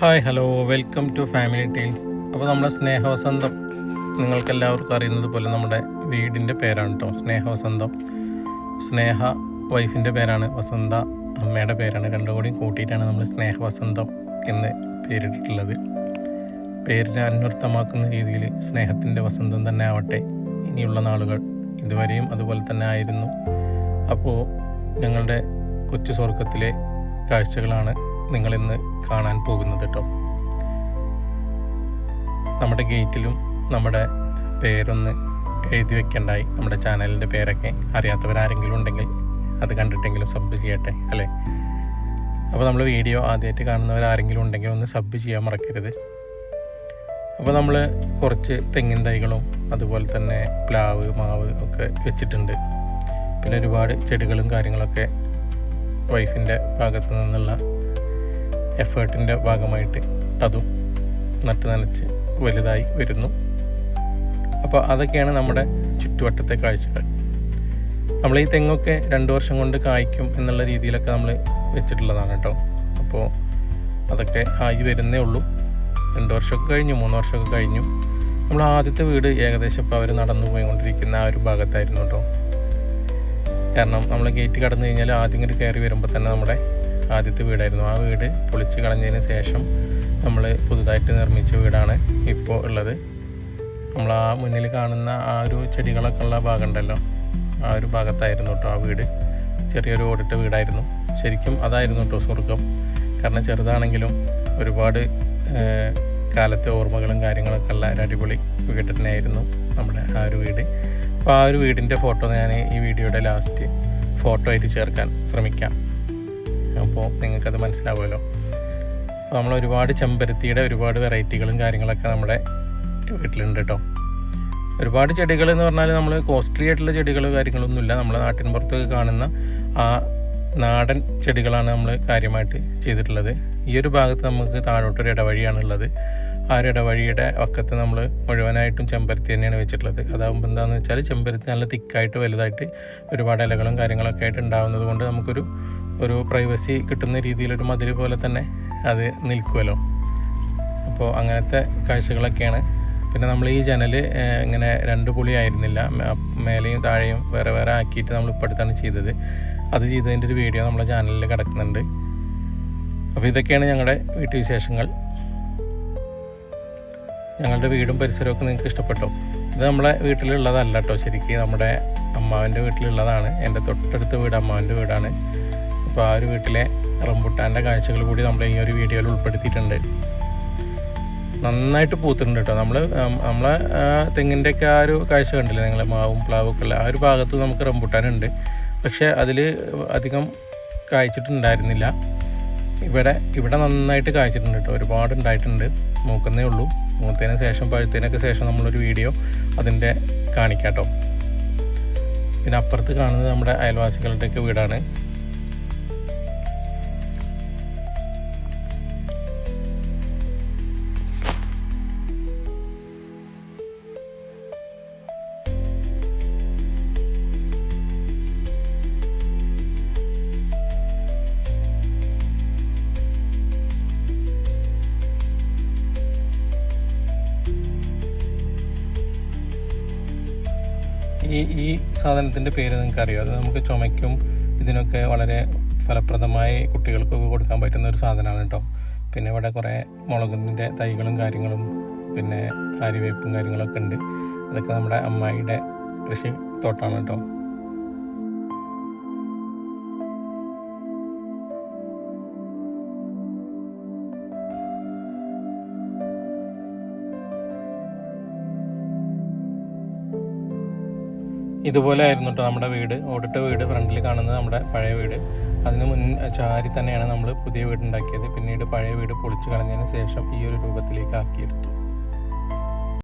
Hi hello. Welcome to family teals. അപ്പോൾ നമ്മുടെ സ്നേഹവസന്തം നിങ്ങൾക്കെല്ലാവർക്കും അറിയുന്നത് പോലെ നമ്മുടെ വീടിന്റെ പേരാണ് കേട്ടോ. സ്നേഹവസന്തം. സ്നേഹ വൈഫിന്റെ പേരാണ് വസന്ത. അമ്മയുടെ പേരാണ്. രണ്ടും കൂടി കൂട്ടിയിട്ടാണ് നമ്മൾ സ്നേഹവസന്തം എന്ന് പേരിട്ടിട്ടുള്ളത്. പേരിനെ അന്വർത്ഥമാക്കുന്ന രീതിയിൽ സ്നേഹത്തിന്റെ വസന്തം തന്നെ ആവട്ടെ. ഇനിയുള്ള നാളുകൾ ഇതുവരെയും അതുപോലെ തന്നെ ആയിരുന്നു. അപ്പോൾ ഞങ്ങളുടെ കൊച്ചു സ്വർഗത്തിലെ കാഴ്ചകളാണ് നിങ്ങളിന്ന് കാണാൻ പോകുന്നത് കേട്ടോ നമ്മുടെ ഗേറ്റിലും നമ്മുടെ പേരൊന്ന് എഴുതി വെക്കണ്ടായി. നമ്മുടെ ചാനലിന്റെ പേരൊക്കെ അറിയാത്തവരാരെങ്കിലും ഉണ്ടെങ്കിൽ അത് കണ്ടിട്ടെങ്കിലും സബ് ചെയ്യട്ടെ അല്ലേ? അപ്പോൾ നമ്മൾ വീഡിയോ ആദ്യമായിട്ട് കാണുന്നവരാരെങ്കിലും ഉണ്ടെങ്കിൽ ഒന്ന് സബ് ചെയ്യാൻ മറക്കരുത്. അപ്പോൾ നമ്മൾ കുറച്ച് തെങ്ങിൻ തൈകളും അതുപോലെ തന്നെ പ്ലാവ് മാവ് ഒക്കെ വെച്ചിട്ടുണ്ട്. പിന്നെ ഒരുപാട് ചെടികളും കാര്യങ്ങളൊക്കെ വൈഫിന്റെ ഭാഗത്തു നിന്നുള്ള എഫേർട്ടിന്റെ ഭാഗമായിട്ട് അതും നട്ട് നനച്ച് വലുതായി വരുന്നു. അപ്പോൾ അതൊക്കെയാണ് നമ്മുടെ ചുറ്റുവട്ടത്തെ കാഴ്ചകൾ. നമ്മൾ ഈ തെങ്ങൊക്കെ രണ്ട് വർഷം കൊണ്ട് കായ്ക്കും എന്നുള്ള രീതിയിലൊക്കെ നമ്മൾ വെച്ചിട്ടുള്ളതാണ് കേട്ടോ. അപ്പോൾ അതൊക്കെ ആയി വരുന്നേ ഉള്ളൂ. രണ്ട് വർഷമൊക്കെ കഴിഞ്ഞു മൂന്ന് വർഷമൊക്കെ കഴിഞ്ഞു. നമ്മൾ ആദ്യത്തെ വീട് ഏകദേശം ഇപ്പോൾ അവർ നടന്നു പോയിക്കൊണ്ടിരിക്കുന്ന ആ ഒരു ഭാഗത്തായിരുന്നു കേട്ടോ. കാരണം നമ്മൾ ഗേറ്റ് കടന്നു കഴിഞ്ഞാൽ ആദ്യം ഇങ്ങോട്ട് കയറി വരുമ്പോൾ തന്നെ നമ്മുടെ ആദ്യത്തെ വീടായിരുന്നു. ആ വീട് പൊളിച്ച് കളഞ്ഞതിന് ശേഷം നമ്മൾ പുതുതായിട്ട് നിർമ്മിച്ച വീടാണ് ഇപ്പോൾ ഉള്ളത്. നമ്മൾ ആ മുന്നിൽ കാണുന്ന ആ ഒരു ചെടികളൊക്കെ ഉള്ള ഭാഗം ഉണ്ടല്ലോ ആ ഒരു ഭാഗത്തായിരുന്നു കേട്ടോ ആ വീട്. ചെറിയൊരു ഓടിട്ട വീടായിരുന്നു. ശരിക്കും അതായിരുന്നു കേട്ടോ സ്വർഗം കാരണം ചെറുതാണെങ്കിലും ഒരുപാട് കാലത്തെ ഓർമ്മകളും കാര്യങ്ങളൊക്കെ ഉള്ള ഒരു അടിപൊളി വീട് തന്നെയായിരുന്നു നമ്മുടെ ആ ഒരു വീട്. അപ്പോൾ ആ ഒരു വീടിന്റെ ഫോട്ടോ ഞാൻ ഈ വീഡിയോയുടെ ലാസ്റ്റ് ഫോട്ടോ ആയിട്ട് ചേർക്കാൻ ശ്രമിക്കാം. അപ്പോൾ നിങ്ങൾക്കത് മനസ്സിലാവുമല്ലോ. നമ്മൾ ഒരുപാട് ചെമ്പരത്തിയുടെ ഒരുപാട് വെറൈറ്റികളും കാര്യങ്ങളൊക്കെ നമ്മുടെ വീട്ടിലുണ്ട് കേട്ടോ. ഒരുപാട് ചെടികൾ എന്ന് പറഞ്ഞാൽ നമ്മൾ കോസ്റ്റ്ലി ആയിട്ടുള്ള ചെടികൾ കാര്യങ്ങളൊന്നുമില്ല. നമ്മുടെ നാട്ടിൻ പുറത്തൊക്കെ കാണുന്ന ആ നാടൻ ചെടികളാണ് നമ്മൾ കാര്യമായിട്ട് ചെയ്തിട്ടുള്ളത്. ഈ ഒരു ഭാഗത്ത് നമുക്ക് താഴോട്ടൊരു ഇടവഴിയാണുള്ളത്. ആ ഒരു ഇടവഴിയുടെ വക്കത്ത് നമ്മൾ മുഴുവനായിട്ടും ചെമ്പരത്തി തന്നെയാണ് വെച്ചിട്ടുള്ളത്. അതാകുമ്പോൾ എന്താണെന്ന് വെച്ചാൽ ചെമ്പരത്തി നല്ല തിക്കായിട്ട് വലുതായിട്ട് ഒരുപാട് ഇലകളും കാര്യങ്ങളൊക്കെ ആയിട്ട് ഉണ്ടാകുന്നത് കൊണ്ട് നമുക്കൊരു ഒരു പ്രൈവസി കിട്ടുന്ന രീതിയിലൊരു മതിൽ പോലെ തന്നെ അത് നിൽക്കുമല്ലോ അപ്പോൾ അങ്ങനത്തെ കാഴ്ചകളൊക്കെയാണ്. പിന്നെ നമ്മൾ ഈ ജനൽ ഇങ്ങനെ രണ്ട് പുളി ആയിരുന്നില്ല. മേലെയും താഴെയും വേറെ വേറെ ആക്കിയിട്ട് നമ്മൾ ഇപ്പോൾ അടുത്താണ് ചെയ്തത്. അത് ചെയ്തതിന്റെ ഒരു വീഡിയോ നമ്മുടെ ചാനലിൽ കിടക്കുന്നുണ്ട്. അപ്പോൾ ഇതൊക്കെയാണ് ഞങ്ങളുടെ വീട്ടു വിശേഷങ്ങൾ. ഞങ്ങളുടെ വീടും പരിസരമൊക്കെ നിങ്ങൾക്ക് ഇഷ്ടപ്പെട്ടോ? ഇത് നമ്മളെ വീട്ടിലുള്ളതല്ല കേട്ടോ ശരിക്കും. നമ്മുടെ അമ്മാവന്റെ വീട്ടിലുള്ളതാണ്. എന്റെ തൊട്ടടുത്ത വീട് അമ്മാവന്റെ വീടാണ്. അപ്പോൾ ആ ഒരു വീട്ടിലെ റംബുട്ടാന്റെ കാഴ്ചകൾ കൂടി നമ്മൾ ഈ ഒരു വീഡിയോയിൽ ഉൾപ്പെടുത്തിയിട്ടുണ്ട്. നന്നായിട്ട് പൂത്തിട്ടുണ്ട് കേട്ടോ നമ്മൾ നമ്മളെ തെങ്ങിന്റെയൊക്കെ ആ ഒരു കാഴ്ച കണ്ടില്ലേ നിങ്ങൾ മാവും പ്ലാവും ഒക്കെ ഉള്ള ആ ഒരു ഭാഗത്ത് നമുക്ക് റംബുട്ടാനുണ്ട്. പക്ഷേ അതിൽ അധികം കായ്ച്ചിട്ടുണ്ടായിരുന്നില്ല. ഇവിടെ ഇവിടെ നന്നായിട്ട് കായ്ച്ചിട്ടുണ്ട് കേട്ടോ ഒരുപാട് ഉണ്ടായിട്ടുണ്ട്. മൂക്കുന്നേ ഉള്ളൂ. മൂത്തതിന് ശേഷം പഴുത്തതിനൊക്കെ ശേഷം നമ്മളൊരു വീഡിയോ അതിന്റെ കാണിക്കാം കേട്ടോ പിന്നെ അപ്പുറത്ത് കാണുന്നത് നമ്മുടെ അയൽവാസികളുടെയൊക്കെ വീടാണ്. ഈ ഈ സാധനത്തിന്റെ പേര് നിങ്ങൾക്ക് അറിയോ അത് നമുക്ക് ചുമയ്ക്കും ഇതിനൊക്കെ വളരെ ഫലപ്രദമായി കുട്ടികൾക്കൊക്കെ കൊടുക്കാൻ പറ്റുന്ന ഒരു സാധനമാണ് കേട്ടോ. പിന്നെ ഇവിടെ കുറേ മുളകിന്റെ തൈകളും കാര്യങ്ങളും പിന്നെ ആര്യവേപ്പും കാര്യങ്ങളൊക്കെ ഉണ്ട്. അതൊക്കെ നമ്മുടെ അമ്മായിയുടെ കൃഷി തോട്ടമാണ് കേട്ടോ. ഇതുപോലെ ആയിരുന്നു കേട്ടോ നമ്മുടെ വീട്. ഓടിട്ട വീട് ഫ്രണ്ടിൽ കാണുന്നത് നമ്മുടെ പഴയ വീട്. അതിന് മുൻ ചാരി തന്നെയാണ് നമ്മൾ പുതിയ വീട് ഉണ്ടാക്കിയത് പിന്നീട് പഴയ വീട് പൊളിച്ചു കളഞ്ഞതിന് ശേഷം ഈ ഒരു രൂപത്തിലേക്ക് ആക്കിയെടുത്തു.